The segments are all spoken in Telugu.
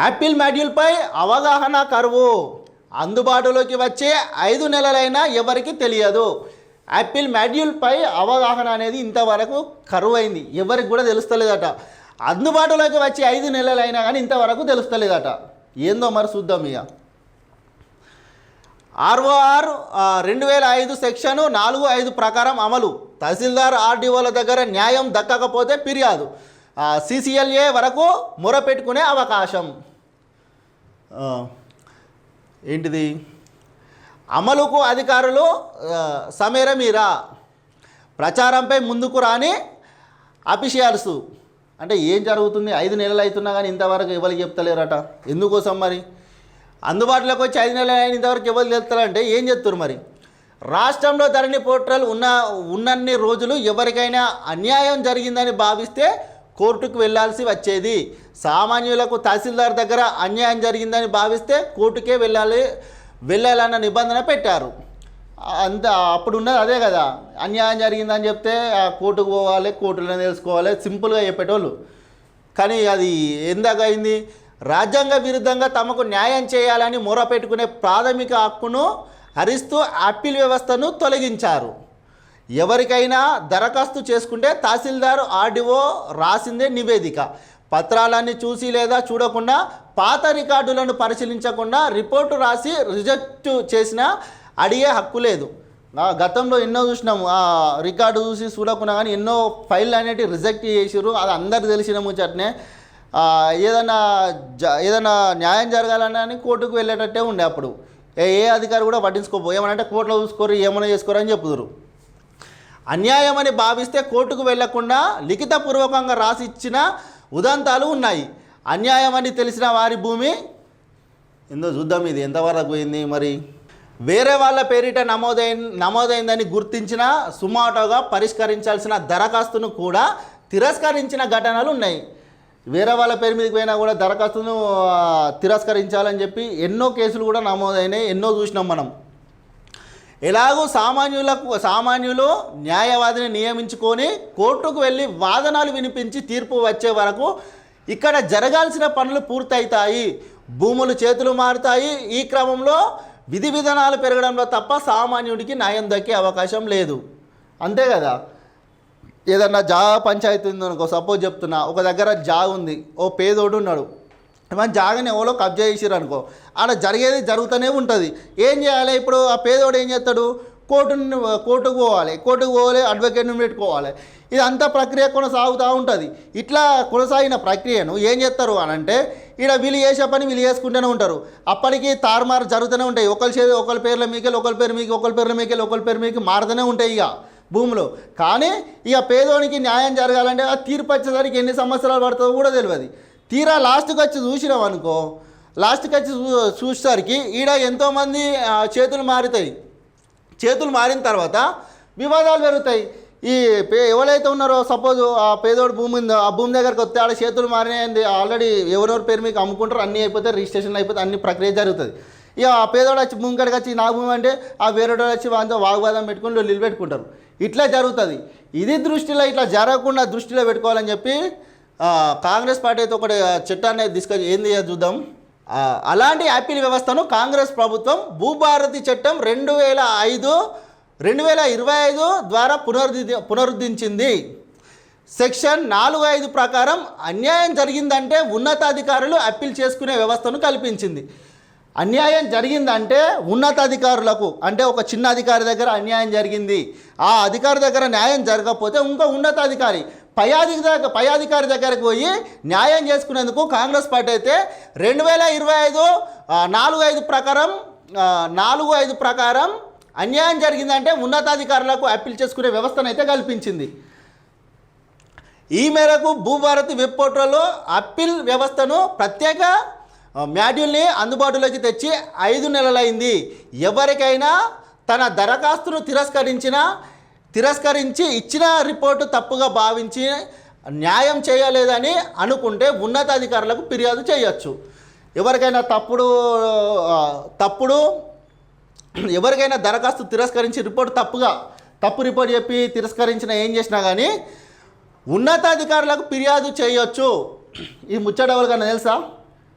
యాపిల్ మాడ్యూల్పై అవగాహన కరువు. అందుబాటులోకి వచ్చే ఐదు నెలలైనా ఎవరికి తెలియదు. యాపిల్ మాడ్యూల్పై అవగాహన అనేది ఇంతవరకు కరువు అయింది ఎవరికి కూడా తెలుస్తలేదట. అందుబాటులోకి వచ్చే ఐదు నెలలైనా కానీ ఇంతవరకు తెలుస్తలేదట. ఏందో మరి చూద్దాం ఇక ఆర్ఓఆర్ రెండు వేల ఐదు సెక్షను నాలుగు ఐదు ప్రకారం అమలు. తహసీల్దార్ ఆర్డీఓల దగ్గర న్యాయం దక్కకపోతే ఫిర్యాదు. సిసిఎల్ఏ వరకు మొరపెట్టుకునే అవకాశం. ఏంటిది? అమలుకు అధికారులు ఆ, సమేరమీరా ప్రచారంపై ముందుకు రాని అఫీషియల్స్. అంటే ఏం జరుగుతుంది? ఐదు నెలలు అవుతున్నా కానీ ఇంతవరకు ఎవరికి చెప్తలేరట? ఎందుకోసం మరి? అందుబాటులోకి వచ్చి ఐదు నెలలు అయిన ఇంతవరకు ఎవరు చెప్తారంటే ఏం చెప్తారు మరి? రాష్ట్రంలో ధరణి పోర్టల్ ఉన్న ఉన్నన్ని రోజులు ఎవరికైనా అన్యాయం జరిగిందని భావిస్తే కోర్టుకు వెళ్ళాల్సి వచ్చేది. సామాన్యులకు తహసీల్దార్ దగ్గర అన్యాయం జరిగిందని భావిస్తే కోర్టుకే వెళ్ళాలి వెళ్ళాలన్న నిబంధన పెట్టారు. అంత అప్పుడు ఉన్నది అదే కదా. అన్యాయం జరిగిందని చెప్తే ఆ కోర్టుకు పోవాలి కోర్టులో తెలుసుకోవాలి సింపుల్గా చెప్పేటోళ్ళు. కానీ అది ఎందాక అయింది? రాజ్యాంగ విరుద్ధంగా తమకు న్యాయం చేయాలని మొరపెట్టుకునే ప్రాథమిక హక్కును హరిస్తూ అప్పీల్ వ్యవస్థను తొలగించారు. ఎవరికైనా దరఖాస్తు చేసుకుంటే తహసీల్దార్ ఆర్డీఓ రాసిందే నివేదిక. పత్రాలన్నీ చూసి లేదా చూడకుండా పాత రికార్డులను పరిశీలించకుండా రిపోర్టు రాసి రిజెక్ట్ చేసినా అడిగే హక్కు లేదు. గతంలో ఎన్నో చూసినాము. ఆ రికార్డు చూసి చూడకుండా కానీ ఎన్నో ఫైల్ అనేటివి రిజెక్ట్ చేసిర్రు. అది అందరికి తెలిసిన ముచ్చటనే. ఏదైనా జ ఏదైనా న్యాయం జరగాలన్నా కోర్టుకు వెళ్ళేటట్టే ఉండే అప్పుడు. ఏ ఏ అధికారి కూడా పట్టించుకోపో. ఏమనంటే కోర్టులో చూసుకోరు ఏమైనా చేసుకోరు అని చెప్పుదురు. అన్యాయమని భావిస్తే కోర్టుకు వెళ్ళకుండా లిఖితపూర్వకంగా రాసిచ్చిన ఉదంతాలు ఉన్నాయి. అన్యాయమని తెలిసిన వారి భూమి ఏందో చూద్దాం ఇది ఎంతవరకు పోయింది మరి. వేరే వాళ్ళ పేరిట నమోదైన నమోదైందని గుర్తించిన సుమాటోగా పరిష్కరించాల్సిన దరఖాస్తును కూడా తిరస్కరించిన ఘటనలు ఉన్నాయి. వేరే వాళ్ళ పేరు మీదకి పోయినా కూడా దరఖాస్తును తిరస్కరించాలని చెప్పి ఎన్నో కేసులు కూడా నమోదైనాయి ఎన్నో చూసినాం మనం. ఎలాగో సామాన్యులకు సామాన్యులు న్యాయవాదిని నియమించుకొని కోర్టుకు వెళ్ళి వాదనలు వినిపించి తీర్పు వచ్చే వరకు ఇక్కడ జరగాల్సిన పనులు పూర్తవుతాయి భూములు చేతులు మారుతాయి. ఈ క్రమంలో విధి విధానాలు పెరగడంలో తప్ప సామాన్యుడికి న్యాయం దక్కే అవకాశం లేదు. అంతే కదా? ఏదన్నా జాగా పంచాయతీ ఉందనుకో సపోజ్ చెప్తున్నా ఒక దగ్గర జా ఉంది ఓ పేదోడు ఉన్నాడు. మన జాగని ఎవరో కబ్జా చేసిరు అనుకో. ఆడ జరిగేది జరుగుతూనే ఉంటుంది. ఏం చేయాలి ఇప్పుడు? ఆ పేదోడు ఏం చేస్తాడు? కోర్టును కోర్టుకు పోవాలి. కోర్టుకు పోవాలి అడ్వకేట్ని పెట్టుకోవాలి. ఇదంతా ప్రక్రియ కొనసాగుతూ ఉంటుంది. ఇట్లా కొనసాగిన ప్రక్రియను ఏం చేస్తారు అని అంటే ఈడ వీళ్ళు చేసే పని వీళ్ళు చేసుకుంటూనే ఉంటారు. అప్పటికి తారుమారు జరుగుతూనే ఉంటాయి. ఒకరి చే ఒకరి పేర్ల మీకెళ్ళి ఒకరి పేరు మీకు ఒకరి పేర్ల మీకెళ్ళి ఒకరి పేరు మీకు మారుతూనే ఉంటాయి ఇక భూములు. కానీ ఇక పేదోనికి న్యాయం జరగాలంటే ఆ తీర్పు వచ్చేసరికి ఎన్ని సంవత్సరాలు పడుతుందో కూడా తెలియదు. తీరా లాస్ట్కి వచ్చి చూసినాం అనుకో లాస్ట్కి వచ్చి చూ చూసేసరికి ఈడ ఎంతోమంది చేతులు మారుతాయి. చేతులు మారిన తర్వాత వివాదాలు పెరుగుతాయి. ఈ పే ఎవరైతే ఉన్నారో సపోజ్ ఆ పేదోడు భూమి ఉందో ఆ భూమి దగ్గరకు వస్తే ఆడ చేతులు మారినాయండి ఆల్రెడీ ఎవరెవరి పేరు మీకు అమ్ముకుంటారు అన్నీ అయిపోతే రిజిస్ట్రేషన్ అయిపోతే అన్ని ప్రక్రియ జరుగుతుంది. ఇక ఆ పేదోడు వచ్చి భూమి కాడికి వచ్చి నా భూమి అంటే ఆ వేరేటోడు వచ్చి వాళ్ళతో వాగ్వాదం పెట్టుకుని నిలబెట్టుకుంటారు ఇట్లా జరుగుతుంది. ఇది దృష్టిలో ఇట్లా జరగకుండా దృష్టిలో పెట్టుకోవాలని చెప్పి కాంగ్రెస్ పార్టీ అయితే ఒకటి చట్టాన్ని తీసుకొచ్చి ఏంది చూద్దాం. అలాంటి యాపిల్ వ్యవస్థను కాంగ్రెస్ ప్రభుత్వం భూభారతి చట్టం రెండు వేల ఐదు రెండు వేల ఇరవై ఐదు ద్వారా పునరుద్ధి పునరుద్ధరించింది సెక్షన్ నాలుగు ఐదు ప్రకారం అన్యాయం జరిగిందంటే ఉన్నతాధికారులు అప్పీల్ చేసుకునే వ్యవస్థను కల్పించింది. అన్యాయం జరిగిందంటే ఉన్నతాధికారులకు అంటే ఒక చిన్న అధికారి దగ్గర అన్యాయం జరిగింది. ఆ అధికారి దగ్గర న్యాయం జరగకపోతే ఇంకో ఉన్నతాధికారి పై అధికారి పై అధికారి దగ్గరకు పోయి న్యాయం చేసుకునేందుకు కాంగ్రెస్ పార్టీ అయితే రెండు వేల ఇరవై ఐదు నాలుగు ఐదు ప్రకారం నాలుగు ఐదు ప్రకారం అన్యాయం జరిగిందంటే ఉన్నతాధికారులకు అప్పీల్ చేసుకునే వ్యవస్థను అయితే కల్పించింది. ఈ మేరకు భూభారతి వెబ్ పోర్టల్లో అప్పీల్ వ్యవస్థను ప్రత్యేక మాడ్యూల్ని అందుబాటులోకి తెచ్చి ఐదు నెలలైంది. ఎవరికైనా తన దరఖాస్తును తిరస్కరించిన తిరస్కరించి ఇచ్చిన రిపోర్టు తప్పుగా భావించి న్యాయం చేయలేదని అనుకుంటే ఉన్నతాధికారులకు ఫిర్యాదు చేయొచ్చు. ఎవరికైనా తప్పుడు తప్పుడు ఎవరికైనా దరఖాస్తు తిరస్కరించి రిపోర్ట్ తప్పుగా తప్పు రిపోర్ట్ చెప్పి తిరస్కరించిన ఏం చేసినా కానీ ఉన్నతాధికారులకు ఫిర్యాదు చేయొచ్చు. ఈ ముచ్చట ఎవరికైనా తెలుసా?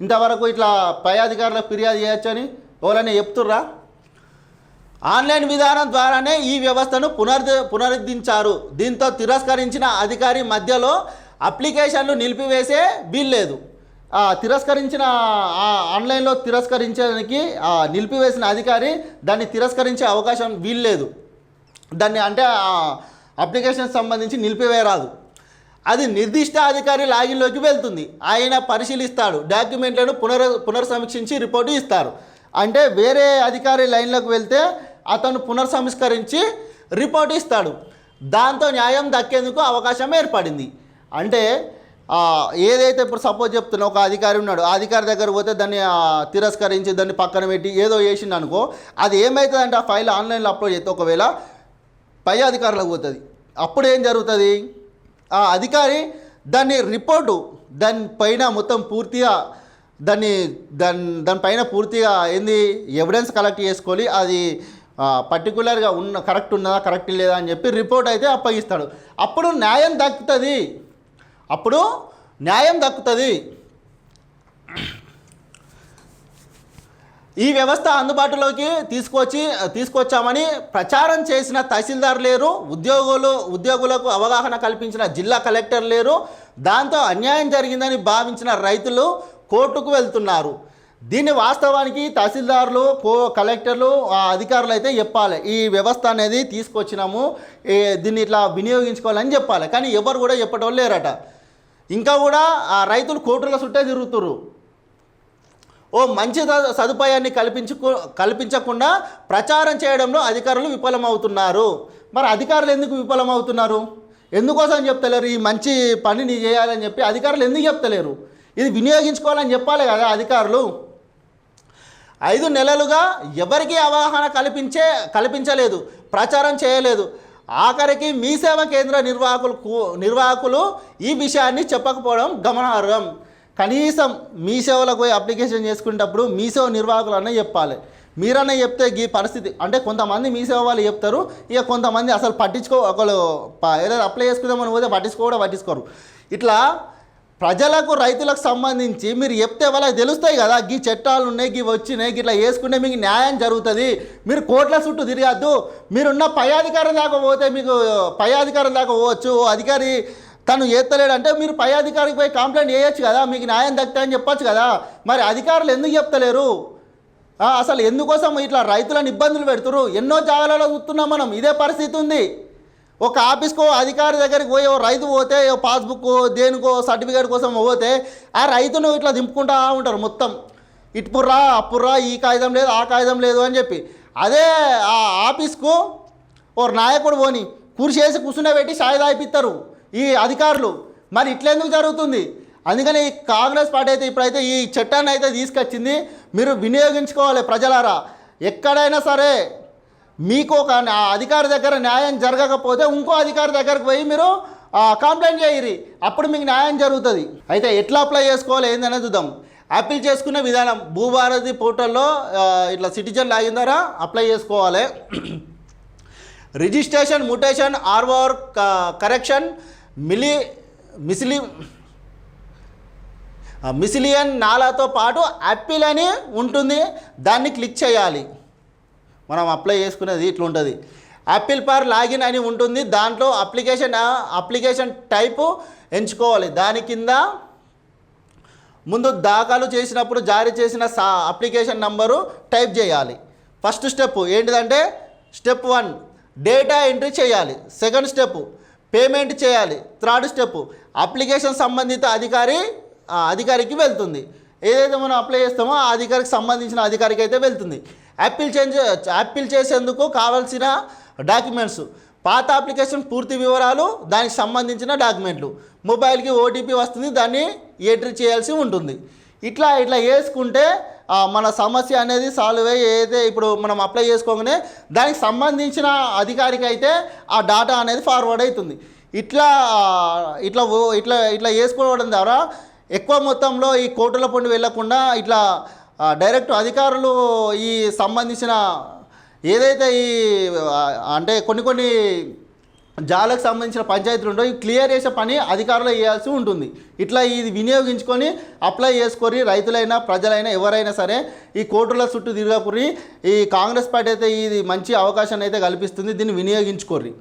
ఇంతవరకు ఇట్లా పై అధికారులకు ఫిర్యాదు చేయొచ్చని ఎవరైనా చెప్తుర్రా? ఆన్లైన్ విధానం ద్వారానే ఈ వ్యవస్థను పునరుద్ధ పునరుద్ధరించారు. దీంతో తిరస్కరించిన అధికారి మధ్యలో అప్లికేషన్లు నిలిపివేసే వీల్లేదు. తిరస్కరించిన ఆన్లైన్లో తిరస్కరించడానికి నిలిపివేసిన అధికారి దాన్ని తిరస్కరించే అవకాశం వీల్లేదు. దాన్ని అంటే అప్లికేషన్ సంబంధించి నిలిపివేయరాదు. అది నిర్దిష్ట అధికారి లాగిన్లోకి వెళ్తుంది. ఆయన పరిశీలిస్తాడు. డాక్యుమెంట్లను పునర్ పునర్సమీక్షించి రిపోర్టు ఇస్తారు. అంటే వేరే అధికారి లైన్లోకి వెళ్తే అతను పునర్సంస్కరించి రిపోర్ట్ ఇస్తాడు. దాంతో న్యాయం దక్కేందుకు అవకాశం ఏర్పడింది. అంటే ఏదైతే ఇప్పుడు సపోజ్ చెప్తున్నా ఒక అధికారి ఉన్నాడు. ఆ అధికారి దగ్గర పోతే దాన్ని తిరస్కరించి దాన్ని పక్కన పెట్టి ఏదో చేసిండు అనుకో అది ఏమవుతుందంటే ఆ ఫైల్ ఆన్లైన్లో అప్లోడ్ చేస్తే ఒకవేళ పై అధికారులకు పోతుంది. అప్పుడు ఏం జరుగుతుంది? ఆ అధికారి దాన్ని రిపోర్టు దాని పైన మొత్తం పూర్తిగా దాన్ని దాని దానిపైన పూర్తిగా ఏంది? ఎవిడెన్స్ కలెక్ట్ చేసుకొని అది పర్టికులర్గా ఉన్న కరెక్ట్ ఉన్నదా కరెక్ట్ లేదా అని చెప్పి రిపోర్ట్ అయితే అప్పగిస్తాడు. అప్పుడు న్యాయం దక్కుతుంది. అప్పుడు న్యాయం దక్కుతుంది. ఈ వ్యవస్థ అందుబాటులోకి తీసుకొచ్చి తీసుకొచ్చామని ప్రచారం చేసిన తహసీల్దార్ లేరు ఉద్యోగులు ఉద్యోగులకు అవగాహన కల్పించిన జిల్లా కలెక్టర్ లేరు. దాంతో అన్యాయం జరిగిందని భావించిన రైతులు కోర్టుకు వెళ్తున్నారు. దీన్ని వాస్తవానికి తహసీల్దార్లు కో కలెక్టర్లు ఆ అధికారులు అయితే చెప్పాలి. ఈ వ్యవస్థ అనేది తీసుకొచ్చినాము దీన్ని ఇట్లా వినియోగించుకోవాలని చెప్పాలి. కానీ ఎవరు కూడా చెప్పటం లేరట. ఇంకా కూడా ఆ రైతులు కోర్టుల చుట్టే తిరుగుతురు ఓ మంచి సదుపాయాన్ని కల్పించుకు కల్పించకుండా ప్రచారం చేయడంలో అధికారులు విఫలమవుతున్నారు. మరి అధికారులు ఎందుకు విఫలమవుతున్నారు? ఎందుకోసం చెప్తలేరు? ఈ మంచి పనిని చేయాలని చెప్పి అధికారులు ఎందుకు చెప్తలేరు? ఇది వినియోగించుకోవాలని చెప్పాలి కదా అధికారులు. ఐదు నెలలుగా ఎవరికీ అవగాహన కల్పించే కల్పించలేదు ప్రచారం చేయలేదు. ఆఖరికి మీ సేవ కేంద్ర నిర్వాహకులు నిర్వాహకులు ఈ విషయాన్ని చెప్పకపోవడం గమనార్హం. కనీసం మీ సేవలకు పోయి అప్లికేషన్ చేసుకునేటప్పుడు మీ సేవ నిర్వాహకులు అన్న చెప్పాలి. మీరన్నా చెప్తే ఈ పరిస్థితి అంటే కొంతమంది మీ సేవ వాళ్ళు చెప్తారు ఇక కొంతమంది అసలు పట్టించుకో ఒకళ్ళు ఏదైనా అప్లై చేసుకుందామని పోతే పట్టించుకోవడం పట్టించుకోరు. ఇట్లా ప్రజలకు రైతులకు సంబంధించి మీరు చెప్తే వాళ్ళకి తెలుస్తాయి కదా గీ చట్టాలు ఉన్నాయి గీ వచ్చినాయి గిట్లా వేసుకుంటే మీకు న్యాయం జరుగుతుంది. మీరు కోట్ల చుట్టూ తిరగద్దు. మీరున్న పై అధికారం దాకా పోతే మీకు పై అధికారం దాకా పోవచ్చు. అధికారి తను చేస్తలేడంటే మీరు పై అధికారికి పోయి కంప్లైంట్ చేయొచ్చు కదా మీకు న్యాయం దక్కుతాయని చెప్పొచ్చు కదా. మరి అధికారులు ఎందుకు చెప్తలేరు? అసలు ఎందుకోసం ఇట్లా రైతులను ఇబ్బందులు పెడుతురు ఎన్నో జాగాలలో చూస్తున్నాం మనం ఇదే పరిస్థితి ఉంది. ఒక ఆఫీస్కో అధికారి దగ్గరికి పోయి ఓ రైతు పోతే ఓ పాస్బుక్ దేనికో సర్టిఫికేట్ కోసం పోతే ఆ రైతును ఇట్లా దింపుకుంటా ఉంటారు మొత్తం. ఇటుపుర్రా అప్పుర్రా ఈ కాగితం లేదు ఆ కాగితం లేదు అని చెప్పి. అదే ఆ ఆఫీస్కు ఓ నాయకుడు పోని కూర్చేసి కూర్చుండబెట్టి సాయి దాయిపిస్తారు ఈ అధికారులు. మరి ఇట్లెందుకు జరుగుతుంది? అందుకని ఈ కాంగ్రెస్ పార్టీ అయితే ఇప్పుడైతే ఈ చట్టాన్ని అయితే తీసుకొచ్చింది. మీరు వినియోగించుకోవాలి ప్రజలారా. ఎక్కడైనా సరే మీకు ఒక అధికారి దగ్గర న్యాయం జరగకపోతే ఇంకో అధికారి దగ్గరకు పోయి మీరు కంప్లైంట్ చేయరి అప్పుడు మీకు న్యాయం జరుగుతుంది. అయితే ఎట్లా అప్లై చేసుకోవాలి ఏందనేది చూద్దాం. అప్పీల్ చేసుకునే విధానం భూభారతి పోర్టల్లో ఇట్లా సిటిజన్ లాగిన ద్వారా అప్లై చేసుకోవాలి. రిజిస్ట్రేషన్ ముటేషన్ ఆర్వర్ కరెక్షన్ మిలి మిసిలి మిసిలియన్ నాలాతో పాటు యాపిల్ అని ఉంటుంది. దాన్ని క్లిక్ చేయాలి. మనం అప్లై చేసుకునేది ఇట్లా ఉంటుంది యాపిల్ పార్ లాగిన్ అని ఉంటుంది. దాంట్లో అప్లికేషన్ అప్లికేషన్ టైపు ఎంచుకోవాలి. దాని కింద ముందు దాఖలు చేసినప్పుడు జారీ చేసిన సా అప్లికేషన్ నంబరు టైప్ చేయాలి. ఫస్ట్ స్టెప్ ఏంటిదంటే స్టెప్ వన్ డేటా ఎంట్రీ చేయాలి. సెకండ్ స్టెప్ పేమెంట్ చేయాలి. థర్డ్ స్టెప్ అప్లికేషన్ సంబంధిత అధికారి అధికారికి వెళ్తుంది. ఏదైతే మనం అప్లై చేస్తామో ఆ అధికారికి సంబంధించిన అధికారికి అయితే వెళ్తుంది. యాపిల్ చేంజ్ యాపిల్ చేసేందుకు కావాల్సిన డాక్యుమెంట్స్. పాత అప్లికేషన్ పూర్తి వివరాలు దానికి సంబంధించిన డాక్యుమెంట్లు. మొబైల్కి ఓటీపీ వస్తుంది దాన్ని ఎంట్రీ చేయాల్సి ఉంటుంది. ఇట్లా ఇట్లా వేసుకుంటే మన సమస్య అనేది సాల్వ్ అయ్యి ఏదైతే ఇప్పుడు మనం అప్లై చేసుకోగానే దానికి సంబంధించిన అధికారికి అయితే ఆ డాటా అనేది ఫార్వర్డ్ అవుతుంది. ఇట్లా ఇట్లా ఇట్లా ఇట్లా వేసుకోవడం ద్వారా ఎక్కువ మొత్తంలో ఈ కోర్టుల పండు వెళ్ళకుండా ఇట్లా డైరెక్ట్ అధికారులు ఈ సంబంధించిన ఏదైతే ఈ అంటే కొన్ని కొన్ని జాలకు సంబంధించిన పంచాయతీలు ఉంటాయి క్లియర్ చేసే పని అధికారులు చేయాల్సి ఉంటుంది. ఇట్లా ఇది వినియోగించుకొని అప్లై చేసుకొని రైతులైనా ప్రజలైనా ఎవరైనా సరే ఈ కోర్టుల చుట్టూ తిరగకుర్రి ఈ కాంగ్రెస్ పార్టీ అయితే ఇది మంచి అవకాశాన్ని అయితే కల్పిస్తుంది దీన్ని వినియోగించుకోర్రి.